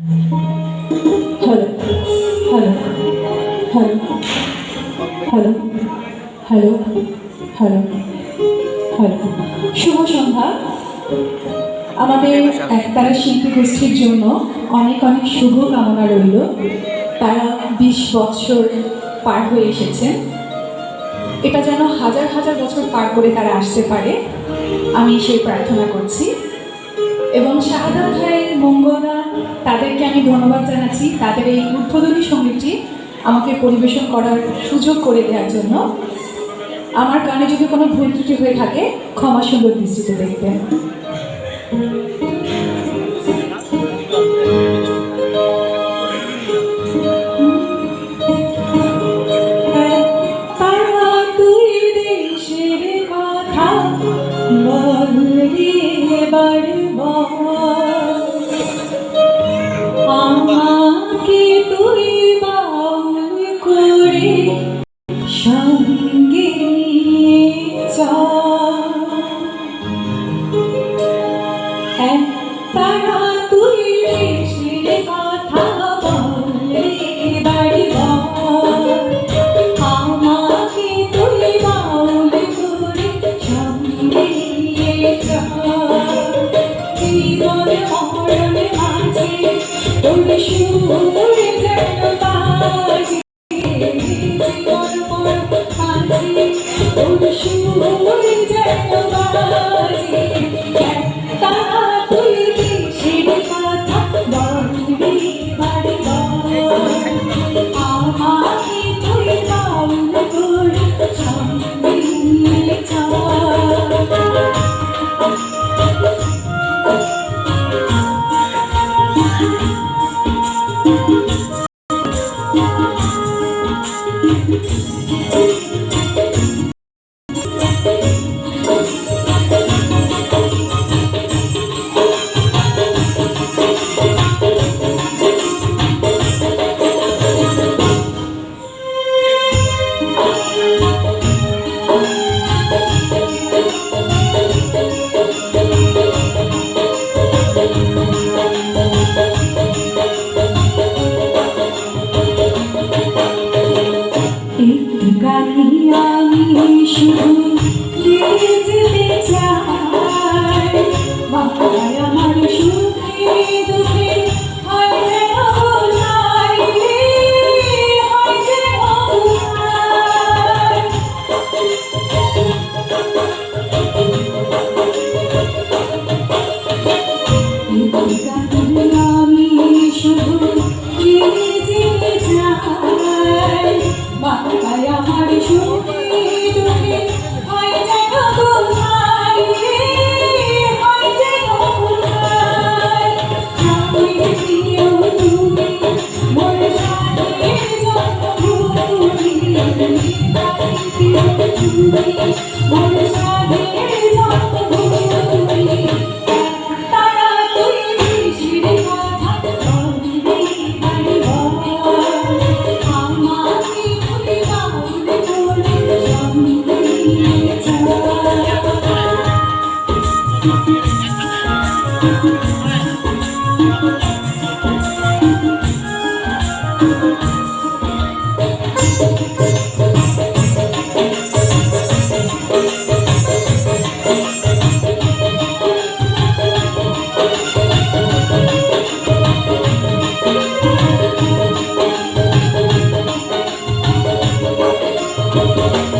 Hello hello hello hello hello hello hello শুভ সন্ধ্যা। আমাদের একতারা শিল্পী গোষ্ঠীর জন্য অনেক অনেক শুভ কামনা রইল। তারা বিশ বছর পার হয়ে এসেছেন এটা যেন হাজার হাজার বছর পার করে তারা আসতে পারে। আমি সেই প্রার্থনা করছি। এবং শাহাদা ভাই মঙ্গলা তাদেরকে আমি ধন্যবাদ জানাচ্ছি। তাদের এই উদ্বোধনী সঙ্গীতটি আমাকে পরিবেশন করার সুযোগ করে দেওয়ার জন্য। আমার কানে যদি কোনো ভুল ত্রুটি হয়ে থাকে, ক্ষমা সুন্দর দৃষ্টিতে দেখবেন। গালি আমি শুধু যেতে চাই Thank